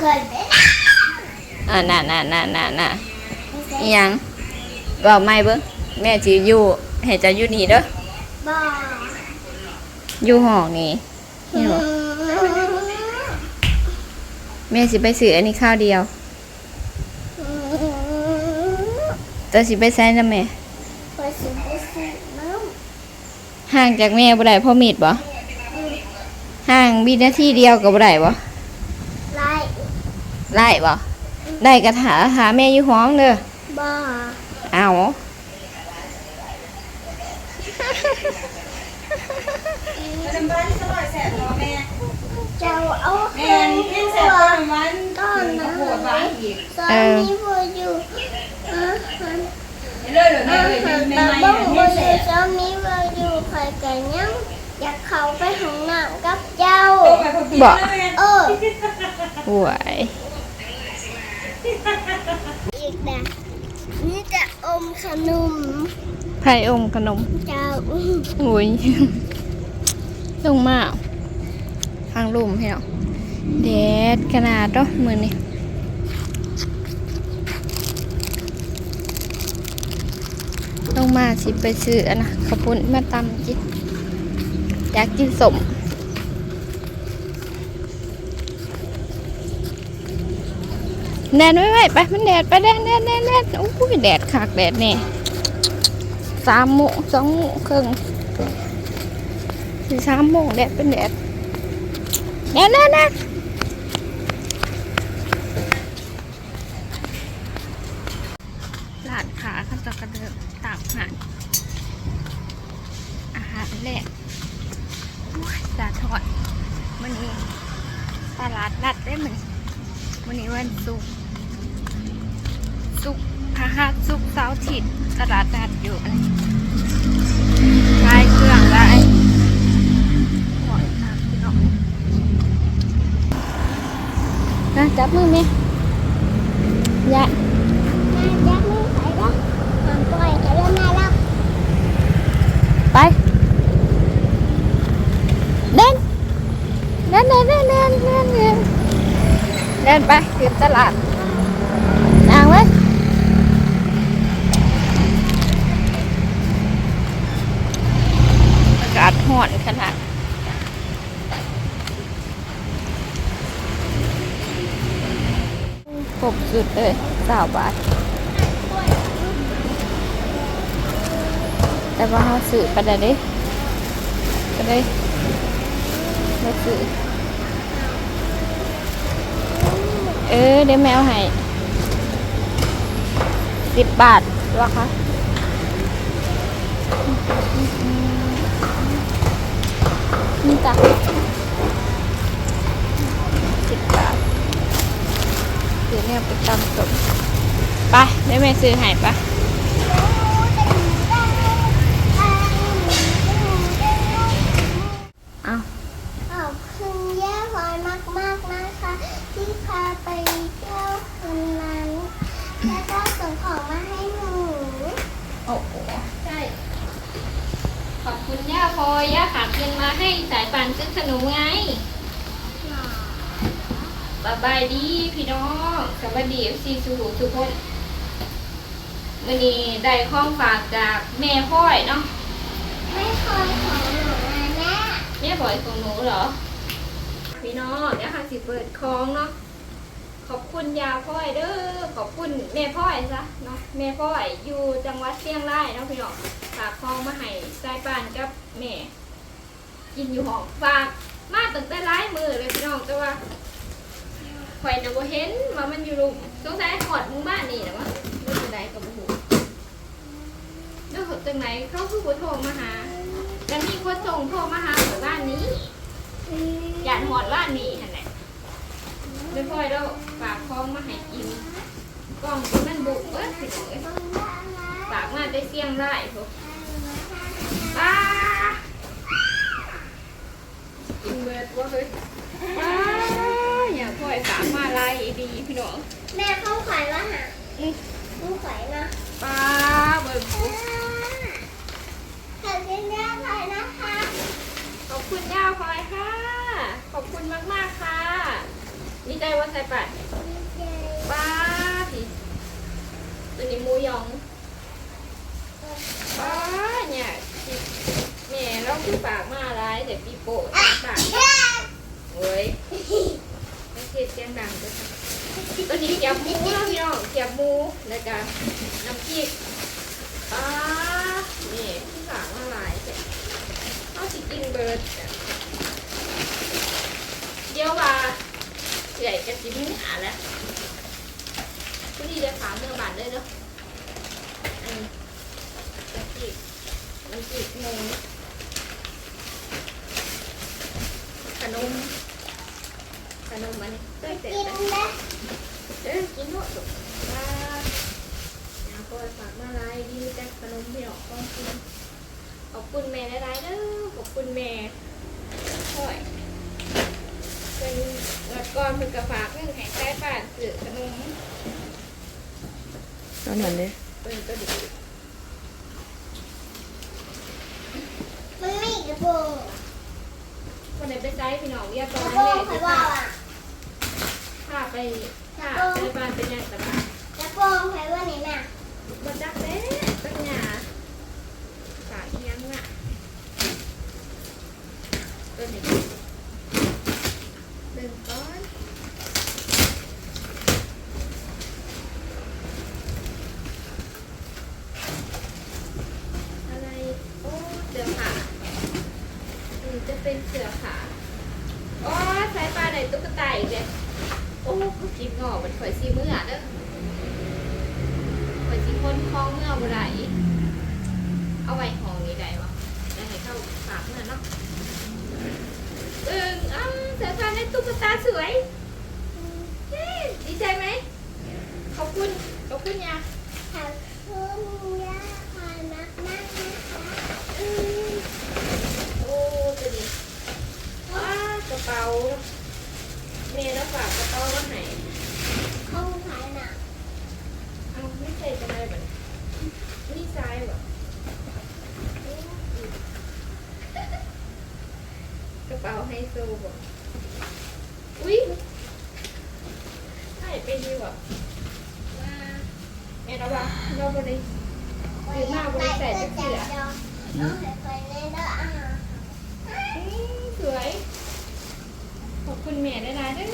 เคยไปอ่าน่ะน่ะน่ะน่ะน่ะอิหยังบอกไม่เบิ้งแม่จีอยู่ให้เจะอยู่นี่เด้อบ่อยู่ห้องนี่นี่บ่แม่สิไปซื้ออันนี้ข้าวเดียวแต่สิไปใช้นะแม่ไปสิไปซื้อน้ห่างจากแม่บ่ได้พ่อมีดบ่ำ ห่างวินาทีเดียวก็บ่ได้บ่ไล่ ไล่บ่ได้กระถาหาแม่อยู่ห้องเด้อบ่เอาเจ้าเอาแม่ยังแสบมันตอนนั้นตอนนี้พออยู่อาหารอาหารตาบ้องพออยู่ตอนนี้พออยู่ใครกันยังอยากเข้าไปห้องน้ำกับเจ้าบอกเออหวย อีกนะนี่จะอมขนมไผ่อมขนมเจ้าโอ้ยลงมาทางลุ่มพี่น้องแดดขนาดเนาะมือนี่ลงมาสิไปซื้ออันนะขาวปุ้นมาตำกินอยากกินสม แดดไม่ไหวไปมันแดดไปแดดแดดแดดแดดโอ้ยแดดขากแดดนี่สามโมงสองโมงครึ่งสี่สามโมงแดดเป็นแดดแดดแดดแดดะจับมือไหมยะจับมือใส่แล้วปล่อยใส่แล้วมาแล้วไป เดิน เดินเดินเดินเดินเดินเดินไปถึงตลาด ครบสุดเลยสาวบาท แต่ว่าเขาสื่อไปได้เด้ก็ได้ไม่สื่อเออเดี๋ยวแมวให้สิบบาทวะคะนี่จ้ะสิบบาท เดี๋ยวเนี่ยไปตำสมไปเดี๋ยวแม่ซื้อให้ปะเอาขอบคุณย่าพลอยมากๆนะคะ ที่พาไปเที่ยวคืนนั้นแล้วก็ส่งของมาให้หนูโอ้โหใช่ขอบคุณย่าพลอยย่าฝากเงินมาให้สายป่านซื้อขนมไง บายบายดีพี่น้องสวัสดีเอฟซีสุขุทุกคนวันนี้ได้ข้องฝากจากแม่พ่อยเนาะไม่คอยของหนูนะแม่แม่พ่อยของหนูเหรอ พี่น้องเดี๋ยวค่ะสิเปิดคลองเนาะขอบคุณยาพ่อยเด้อขอบคุณแม่พ่อยซะเนาะแม่พ่อยอยู่จังหวัดเชียงรายเนาะพี่น้องฝากคลองมาให้สายป่านกับแม่กินอยู่ห้องฝากมาตั้งแต่ร้ายมือเลยพี่น้องแต่ว่า ข่อยน่ะบ่เห็นว่ามันอยู่ลุมสงสัยหอดหมู่บ้านนี่นะวะมันอยู่ไหนกับบ่ฮู้เด้อจังไหนเขาคือบ่โทรมาหาแล้วมีคนส่งโทรมาหาหมู่บ้านนี้อยากหอดบ้านนี้หั่นแหละเดี๋ยวพ่อยเราฝากคลองมาให้กินกล่องที่มันบุกเอ้ยพี่น้องเอ้ยฝากมาได้เสียงรายพวกป้ากินเบิดว่าเฮ้ยป้า อย่าพ่อยสามมาลายดีพี่น้องแม่เข้าขวัญแล้วหะอืมเข้าขวัญนะป้าเบิดหูขอบคุณย่าพลอยนะคะ ขอบคุณย่าพลอยค่ะ ขอบคุณมากมากๆค่ะนมีใจว่าใส่ปัดดีใจป้าพี่ตัวนี้มูหยองป้าเนี่ยสิแม่เราคือปากมาร้ายแต่ปีโป้ปากโอ้ย เสียเสียงดังเลยค่ะตัวนี้เกี๊ยวหมูแล้วพี่น้องเกี๊ยวหมูแล้วก็น้ำพริกป้านี่คือปากมาร้ายแต่เขาสิกินเบิร์ดเดี๋ยวว่าใหญ่กระจิ้มหาแล้วผู้ดีจะถามเมื่องบานได้เนาะอันนี้น้ำจีบน้ำจีบงงขนม ขนมอันนี้เต้ยเตะกินไปนะเอ้กินหมดสุกว่าแล้วก็ฝากมาไลายดีแต่ขนมพี่น้องก็กินขอบคุณแม่หลายๆเด้อขอบคุณแม่ค่อยเป็นแล้วก่อนเพิ่นก็ฝากเงินให้ใช้ป่านซื้อขนมตอนนั้นเด้เป็นก็ดีมันไม่กระโปรงคนไหนไปใช้พี่น้องเรียกตกอนระนั้ ถ้าไปถ้าไปบ้านเป็นยังไงบ้างกระโปรงใครว่าไหนน่ะบัจักเด้ตั้งหยาฝากเอียงอะตัวนี้เดินก้อนอะไรโอ้เสือขาอืมจะเป็นเสือขาอ๋อสายปลาไหนตุ๊กตาอีกเลย อ้กินงอกมันข่อยซีเมืออะเด้อข่อยสิคนคล้องเมื่อบ่ได้เอาไว้ห้องนี้ได้วะได้ให้เข้าฝากเมื่อเนาะเอิงอ้าเสือพานในตุ๊กตาสวยเย้ดีใจไหมขอบคุณขอบคุณยาขอบคุณย่าพานักมากนะคะอืมโอ้จะดีว้ากระเป๋าเมย์แล้วฝากกระเป๋ามาให้ ห้องใครน่ะ เอาไม่ใส่จะได้แบบนี่ซ้ายแบบกระเป๋าไฮโซบอกอุ้ยใช่เป็นดีว่ะว่าแม่เราว่าเราบริ หรือมาบริษัทจะเสือ เอาให้ไปในเด้ออะ อื้อสวย ขอบคุณแม่ได้นะเด้อ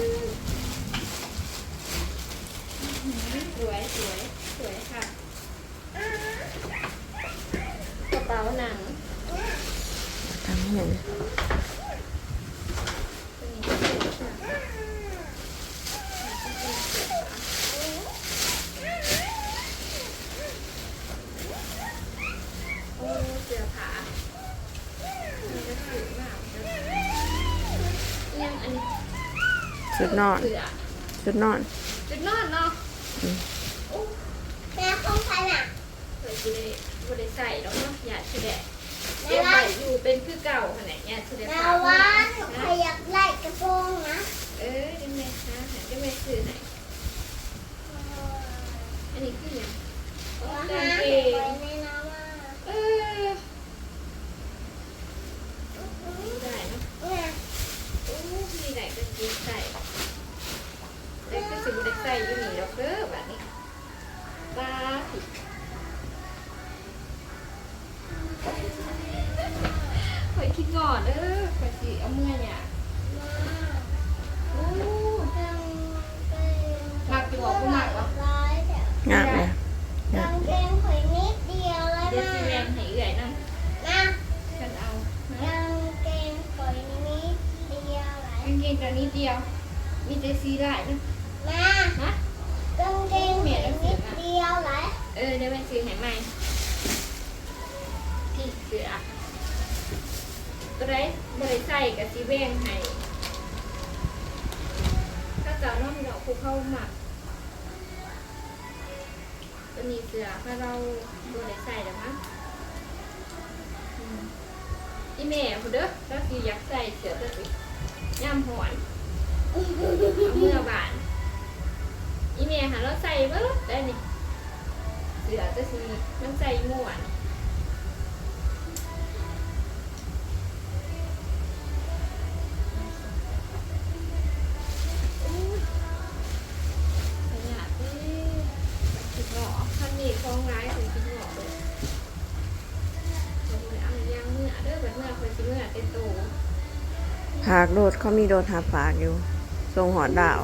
อื้อหือสวยสวยสวยค่ะ กระเป๋าหนัง ทำให้หน่อยเลย ตัวนี้ก็สวยค่ะโอ้เสื้อผ้ามันจะสวยมากเลยยัง อันนี้ชุดนอน เสื้อชุดนอน จุดนอนเนาะอืม โอ้แม่ห้องใครน่ะเคยสิได้บ่ได้ใส่แล้วเนาะอยากสิได้แม่เก็บว่าไว้อยู่เป็นคือเก่าขนาดอยากสิได้แม่ฝากว่าไว้ใครนะอยากไล่กระโปรงนะเออจังแม่นะหาจังแม่ซื้อให้อันนี้คือหยังโอ้ว่ากางหาเกให้ไปงในน้ำอะเออได้เนาะเนี่ยโอ้มี ได้กางเกงใส่แต่ก็สิบ่ได้ใส่อยู่นี่ดอกเด้อบัดนี้บ้าผิดข่อยคิดงอเด้อข่อยสิเอาเมื่อเนี่ยมักอยู่บ่บ่มักวะร้อยเดี๋ยวงามเลย กางเกงข่อยนิดเดียวเลยเดี๋ยวสิแรงให้ กางเกงตัวนี้เดียว มีแต่สีลายนะนะฮะกางเกงข่อยนิดเดียวเลยเออเดี๋ยวแม่ซื้อให้ใหม่ที่เสือตัวไรบริใส่กับสีแบงให้ถ้าเจ้าน้องดอกภูเข้าหมักตัวนี้เสือถ้าเราบริใส่แล้วมั้งอืมอีแม่ผู้เด้อแล้วคืออยากใส่เสือตัวนี้ ย่ำหอนเอาเมื่อบานอีเมียหาเราใส่เบิ่งได้นี่เสือจะสีมันใส่ม่วน หากโดดเขามีโดดหาปากอยู่ทรงหอดดาว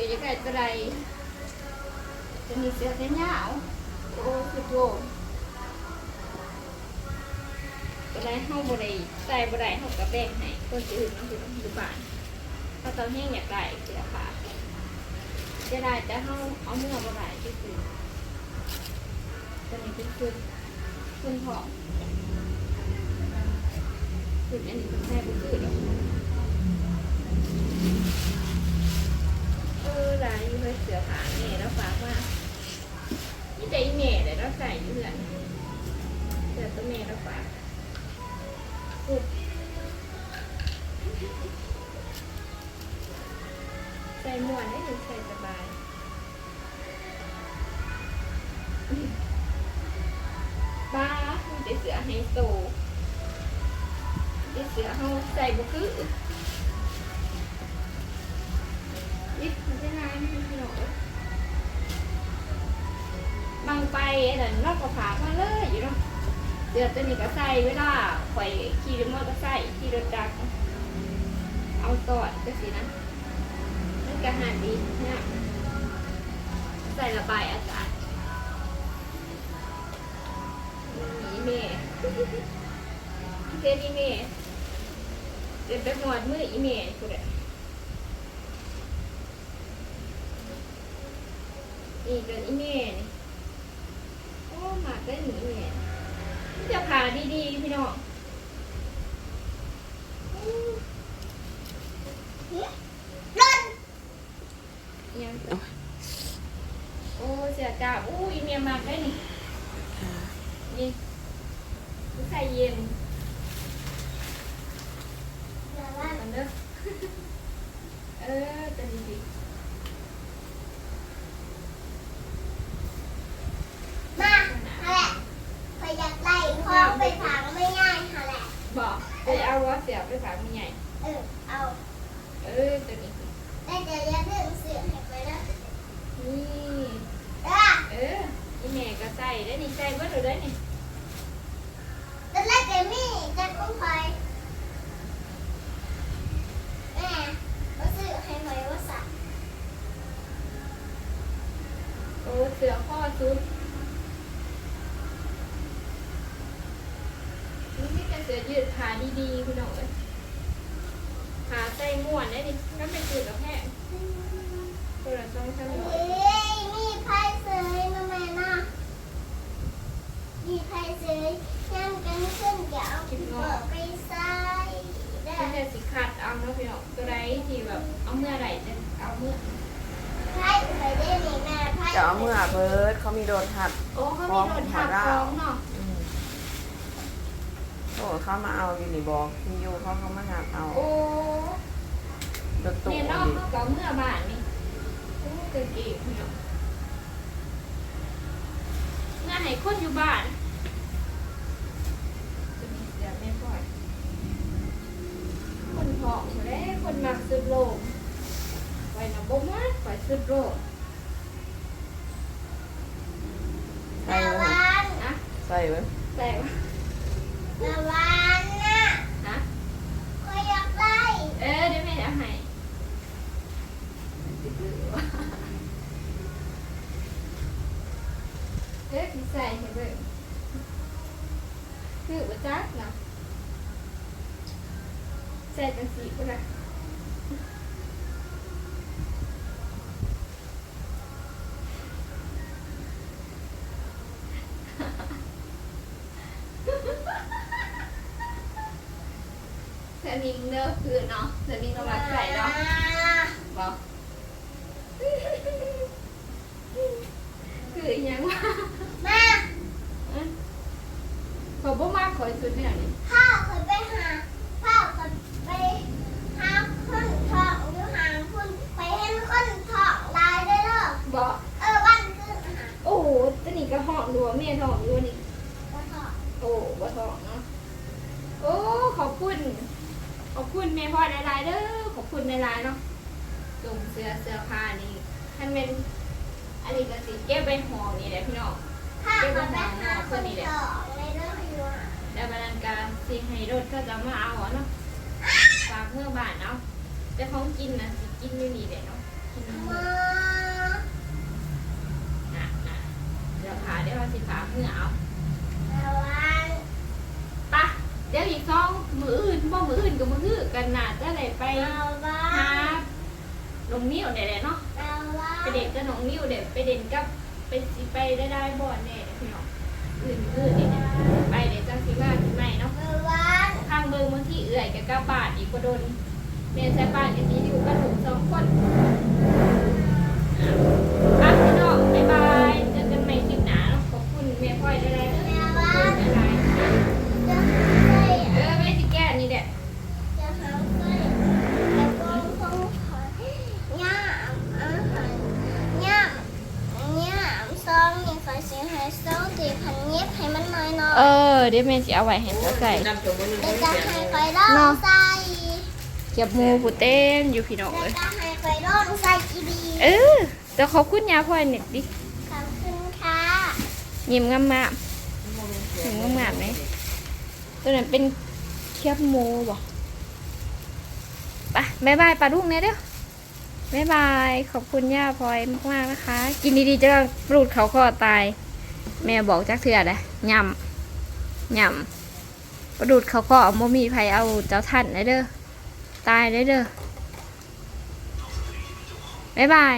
จ้าอีกก็อยังไงตัวใดจะมีเสื้อแขนยาวโอ้คือโยมตัวใดเฮาบ่ได้ใส่บ่ได้าก็แบ่งให้คนอื่นเนาะคืออยู่บ้านถ้าตอนแห้งอยากได้เสื้อผ้าจะได้แต่เฮาเอาเมื่อบ่ได้ก็คือตัวนี้เป็นชุดชุดผอมชุดอันนี้เป็นแค่บ่คือดอ กเออลายอยู่เลยเสือผาเนี่แล้วฝากว่านี่ใจอีเมย์เลยแล้วใส่อยู่เหือนเสือตัวเมย์แล้วฝากสุดใส่หมวนได้ถึงใส่สบายบ้ามีแต่เสือไฮโซมีแต่เสือเฮาใส่บุคือ บางไปแต่นอกกระผามาเลยอยู่เนาะเดี๋ยวตัวนี้ก็ใส่เวลาข่อยขี่รถมอเตอร์ไซค์ขี่รถจักรเอาตอดก็สินะมันก็หาดีเนี่ยใส่ระบายอากาศมีเมย์เจดีเมย์เดี๋ยวไปหมวดมืออีเมย์กูเด้ อีกเป็นอีเม่โอ้หมาได้หนีเมลจะผ่าดีๆพี่น้องรถยังโอ้เสียจ้าอู้อีเมียมากได้นี่นี่ใส่เย็น ระวัง กันเด้อ เออจะดีดี มาอะไรพอยากไล่พ่อไปผังไม่ง่ายค่ะแหละ บอกไปเอาว่าเสียไปฝากมันใหญ่ เออ เอา เออตัวนี้ ได้เดี๋ยวจะเรื่องเสือให้ไปแล้ว นี่ อะ เอออีเมลก็ใส่ได้นี่ใส่เบิดเลยได้นี่ ตอนแรกเดมี่จะกุ้งพลอยแม่ว่าซื้อให้หน่อยว่าสั่ง โอ้เสือข้อซุดนี่เป็นเสือยืดขาดีๆคุณหน่อยขาใส่ม่วนได้ดิก็เป็นจืดกับแห้งตัวละสองสามร้อย เฮ้ยมีไพ่เสยนะแม่นะมีไพ่เสยย่างกันขึ้นเดี๋ยวเอาเบิกไปใส่ได้ เป็นแต่สิขัดเอาเนาะพี่น้องตัวใดที่แบบเอาเมื่อไหร่ จะเอาเมื่อไพ่ไปได้หนิแม่ไพ่จะเอาเมื่อเบิร์ดเขามีโดดหัดโอ้เขามีโดนทับฟ้องเนาะอืมโอ้เขามาเอาอยู่นี่บอกที่อยู่เขาเขามาหักเอาโอ้รถตู้เนี่ยเนาะดิเขาก็เอาเมื่อบานนี่โอ้ เกินเกมพี่น้องเมื่อให้คนอยู่บ้านจะมีเสือแม่พ่อย คนหองแล้คนมักสุดโลกไว้นะบ่มักไว้สุดโลกใส่ระไว้วังนะใส่ไว้ แต่ว่า ระวังนะ นะ ก็อยากไล่ เออเดี๋ยวแม่เอาให้เด็กใส่ให้เบิ่งคือบ่จักษ์นะใส่จังสีก็ได้สนิงเด้อคือเนาะสนิงเรามาใส่เนาะบอก นยังวะ มา ขอบ่มาก ขอสุดเนี่ยนี่ข้าวเคยไปหาข้าวเคยไปหาคนทองอยู่หางคุณไปเห็นคนทองลายได้เลยบอกเออวันขึ้นหาโอ้โหตัวนี้ก็ห้องดูว่าแม่ท้องอยู่นี่ก็ทองโอ้บ่ท้องเนาะโอ้ขอบคุณขอบคุณแม่พ่อหลายๆเด้อขอบคุณหลายๆเนาะจงเสื้อเสื้อผ้านี่ท่านเป็นอันนี้ก็สิเก็บไปห่อนี่แหละพี่น้องข้าวเคยไปหาคนทองในเรื่องอยู่หา แล้วบรรณการสิให้รถก็จะมาเอาอะเนาะฝากเมื่อบ้านเอาแต่ของกินนะสิกินอยู่นี่แหละเนาะกินมาน่ะน่ะเดี๋ยวขาเดี๋ยวเราสิฝากเมื่อเอาเอาวันปะเดี๋ยวอีกสองมืออื่นบ่มืออื่นกับมืออื่นกันน่ะจะได้ไปเอาวัหานลงนิ้วได้แหละเนาะเอาวัไปนเด็กกับน้องนิ้วเด็กไปเด่นกับไปสิไปได้ได้บ่อนแน่พี่น้องอื่นอื่นนี่เนี่ยไปเดี๋ยวจัง สิว่าถึงใหนเนาะเอาวันข้างเบิงบางที่เอื่อยกับกาบาดอีกกว่าโดนเมียใส่บานอันนี้อยู่กระดูก ดี๋ยวแม่สิเอาไว้ให้เธอใส่ดำจมูกเดี๋ยวจะให้คอยร่องใส่เก็บหมูผู้เต้นอยู่พี่น้องเดี๋ยเอ้วยจะให้คอยร่องใส่อีดีเออแต่ขอบคุณยาพ่อยเน็ตดิขอบคุณค่ะยิ้มงามๆยิ้มงามๆไหมตัวนั้นเป็นเคียบหมูบ่ไปบ๊ายบายปลาดุกเนี่ยเด้อบ๊ายบายขอบคุณย่าพลอยมากๆนะคะ กินดีๆจะปลูดเขาคอตาย แม่บอกจักเถื่อเลยยำ ยำประดูดเขาคอเอาโมมีไผเอาเจ้าท่านได้เด้อ ตายได้เด้อ บ๊ายบาย